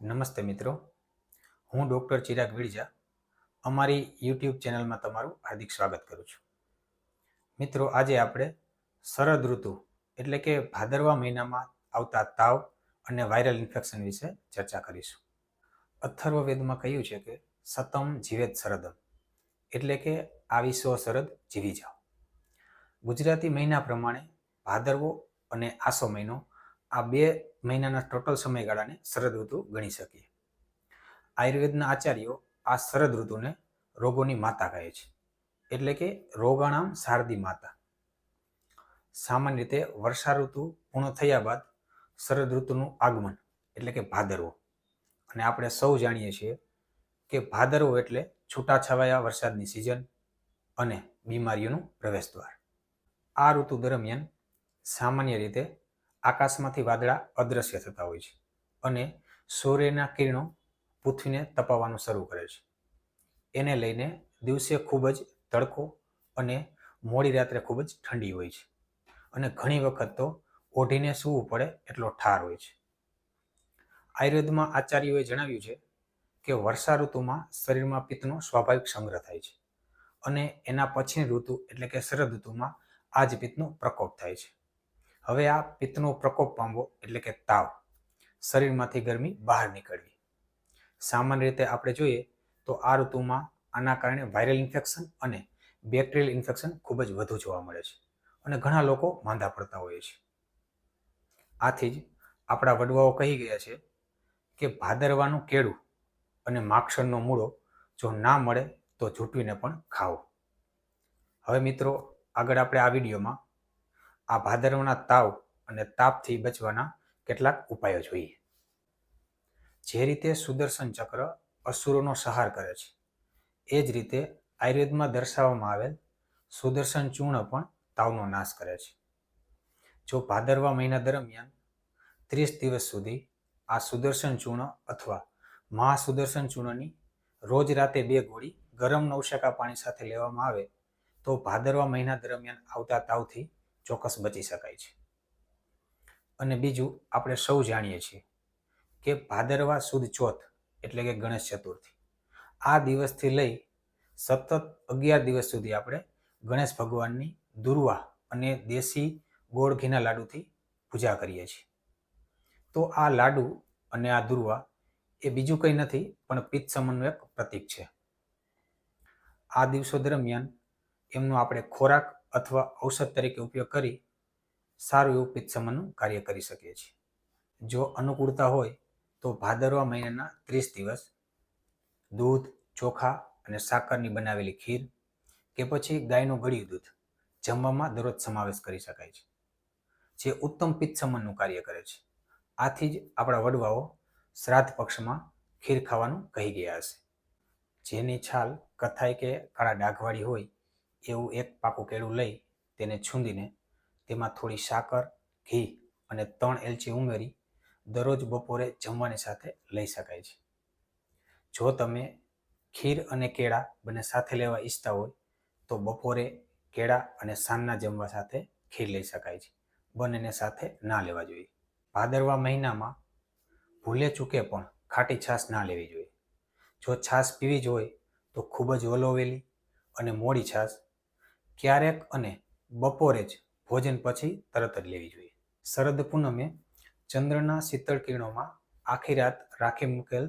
નમસ્તે મિત્રો. હું ડૉક્ટર ચિરાગ વિડજા અમારી યુટ્યુબ ચેનલમાં તમારું હાર્દિક સ્વાગત કરું છું. મિત્રો, આજે આપણે શરદ ઋતુ એટલે કે ભાદરવા મહિનામાં આવતા તાવ અને વાયરલ ઇન્ફેક્શન વિશે ચર્ચા કરીશું. અથર્વવેદમાં કહ્યું છે કે સતમ જીવેત શરદમ એટલે કે આવીસો શરદ જીવી જાઓ. ગુજરાતી મહિના પ્રમાણે ભાદરવો અને આસો મહિનો આ બે મહિનાના ટોટલ સમયગાળાને શરદ ઋતુ ગણી શકીએ. આયુર્વેદના આચાર્યો આ શરદ ઋતુને રોગોની માતા કહે છે. એટલે કે રોગાણામ શારદી માતા. સામાન્ય રીતે વર્ષા ઋતુ પૂર્ણ થયા બાદ શરદ ઋતુનું આગમન એટલે કે ભાદરવો. અને આપણે સૌ જાણીએ છીએ કે ભાદરવો એટલે છૂટાછવાયા વરસાદની સિઝન અને બીમારીઓનું પ્રવેશ દ્વાર આ ઋતુ દરમિયાન સામાન્ય રીતે આકાશમાંથી વાદળા અદૃશ્ય થતા હોય છે અને સૂર્યના કિરણો પૃથ્વીને તપાવવાનું શરૂ કરે છે. એને લઈને દિવસે ખૂબ જ તડકો અને મોડી રાત્રે ખૂબ જ ઠંડી હોય છે અને ઘણી વખત તો ઓઢીને સૂવું પડે એટલો ઠાર હોય છે. આયુર્વેદમાં આચાર્યોએ જણાવ્યું છે કે વર્ષા ઋતુમાં શરીરમાં પિત્તનો સ્વાભાવિક સંગ્રહ થાય છે અને એના પછીની ઋતુ એટલે કે શરદ ઋતુમાં આ જ પિત્તનો પ્રકોપ થાય છે. હવે આ પિત્તનો પ્રકોપ પામવો એટલે કે તાવ. શરીરમાંથી ગરમી બહાર નીકળવી. સામાન્ય રીતે આપણે જોઈએ તો આ ઋતુમાં આના કારણે વાયરલ ઇન્ફેક્શન અને બેક્ટેરિયલ ઇન્ફેક્શન ખૂબ જ વધુ જોવા મળે છે અને ઘણા લોકો માંદા પડતા હોય છે. આથી જ આપણા વડવાઓ કહી ગયા છે કે ભાદરવાનું કેળું અને માક્ષરનો મૂળો જો ના મળે તો ઝૂંટવીને પણ ખાઓ. હવે મિત્રો આગળ આપણે આ વિડીયોમાં આ ભાદરવના તાવ અને તાપથી બચવાના કેટલાક ઉપાયો જોઈએ. જે રીતે સુદર્શન ચક્ર અસુરોનો સહાર કરે છે, એ જ રીતે આયુર્વેદમાં દર્શાવવામાં આવેલ સુદર્શન ચૂર્ણ પણ તાવનો નાશ કરે છે. જો ભાદરવા મહિના દરમિયાન ત્રીસ દિવસ સુધી આ સુદર્શન ચૂર્ણ અથવા મહાસુદર્શન ચૂર્ણની રોજ રાતે બે ગોળી ગરમ નવશેકા પાણી સાથે લેવામાં આવે, તો ભાદરવા મહિના દરમિયાન આવતા તાવથી ચોક્કસ બચી શકાય છે. અને બીજું, આપણે સૌ જાણીએ છીએ કે ભાદરવા સુદ ચોથ એટલે કે ગણેશ ચતુર્થી. આ દિવસથી લઈ સતત અગિયાર દિવસ સુધી આપણે ગણેશ ભગવાનની દુર્વા અને દેશી ગોળ ઘીના લાડુથી પૂજા કરીએ છીએ. તો આ લાડુ અને આ દુર્વા એ બીજું કંઈ નથી, પણ પિત્ત સમન્વયક પ્રતીક છે. આ દિવસો દરમિયાન એમનો આપણે ખોરાક અથવા ઔષધ તરીકે ઉપયોગ કરી સારું એવું પિત્તસમનનું કાર્ય કરી શકીએ છીએ. જો અનુકૂળતા હોય તો ભાદરવા મહિનાના ત્રીસ દિવસ દૂધ, ચોખા અને સાકરની બનાવેલી ખીર કે પછી ગાયનું ગળ્યું દૂધ જમવામાં દરરોજ સમાવેશ કરી શકાય છે. જે ઉત્તમ પિત્તસમનનું કાર્ય કરે છે. આથી જ આપણા વડવાઓ શ્રાદ્ધ પક્ષમાં ખીર ખાવાનું કહી ગયા હશે. જેની છાલ કથાઈ કે કાળા ડાઘવાળી હોય એવું એક પાકું કેળું લઈ તેને છૂંદીને તેમાં થોડી સાકર, ઘી અને ત્રણ એલચી ઉમેરી દરરોજ બપોરે જમવાની સાથે લઈ શકાય છે. જો તમે ખીર અને કેળા બંને સાથે લેવા ઈચ્છતા હોય, તો બપોરે કેળા અને સાંજના જમવા સાથે ખીર લઈ શકાય છે. બંનેને સાથે ના લેવા જોઈએ. ભાદરવા મહિનામાં ભૂલે ચૂકે પણ ખાટી છાશ ના લેવી જોઈએ. જો છાશ પીવી જ હોય, તો ખૂબ જ વલોવેલી અને મોડી છાશ ક્યારેક અને બપોરે જ ભોજન પછી તરત જ લેવી જોઈએ. શરદ પૂનમે ચંદ્રના શીતળ કિરણોમાં આખી રાત રાખી મૂકેલ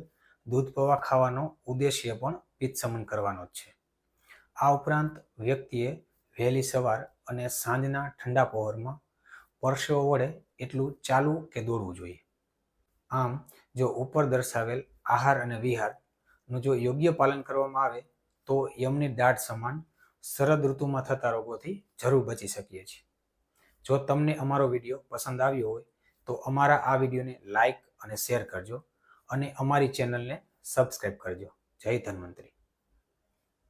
દૂધ પૌવા ખાવાનો ઉદ્દેશ્ય પણ પિત્તસમન કરવાનો જ છે. આ ઉપરાંત વ્યક્તિએ વહેલી સવાર અને સાંજના ઠંડા પહોરમાં પરસેવો વડે એટલું ચાલવું કે દોડવું જોઈએ. આમ, જો ઉપર દર્શાવેલ આહાર અને વિહારનું જો યોગ્ય પાલન કરવામાં આવે, તો યમની દાઢ સમાન શરદ ઋતુમાં થતા રોગોથી જરૂર બચી શકીએ છીએ. જો તમને અમારો વીડિયો પસંદ આવ્યો હોય, તો અમારા આ વિડીયોને લાઇક અને શેર કરજો અને અમારી ચેનલને સબસ્ક્રાઈબ કરજો. જય ધન્વંતરી.